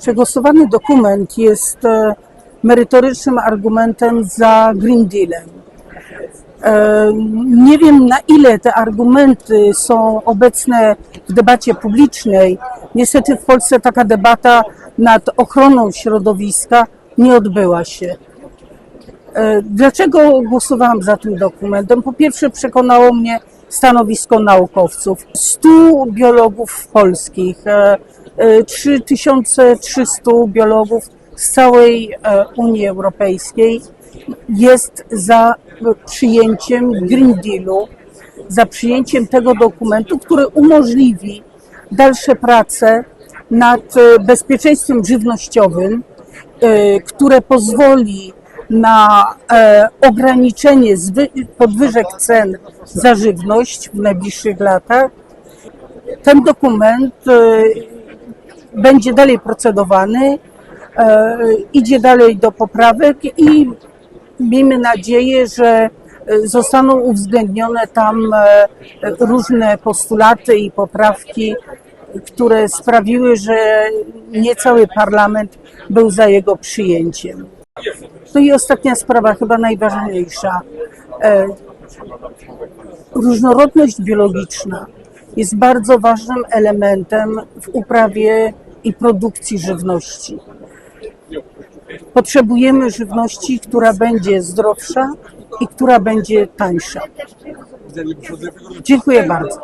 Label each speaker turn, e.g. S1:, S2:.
S1: Przegłosowany dokument jest e, merytorycznym argumentem za Green Dealem. E, Nie wiem, na ile te argumenty są obecne w debacie publicznej. Niestety w Polsce taka debata nad ochroną środowiska nie odbyła się. E, Dlaczego głosowałam za tym dokumentem? Po pierwsze, przekonało mnie stanowisko naukowców. 100 biologów polskich, e, e, 3300 biologów z całej e, Unii Europejskiej jest za przyjęciem Green Dealu, za przyjęciem tego dokumentu, który umożliwi dalsze prace nad e, bezpieczeństwem żywnościowym, e, które pozwoli na e, ograniczenie podwyżek cen za żywność w najbliższych latach. Ten dokument e, będzie dalej procedowany, e, idzie dalej do poprawek i miejmy nadzieję, że zostaną uwzględnione tam różne postulaty i poprawki, które sprawiły, że nie cały parlament był za jego przyjęciem. No i ostatnia sprawa, chyba najważniejsza. E, Różnorodność biologiczna jest bardzo ważnym elementem w uprawie i produkcji żywności. Potrzebujemy żywności, która będzie zdrowsza i która będzie tańsza. Dziękuję bardzo.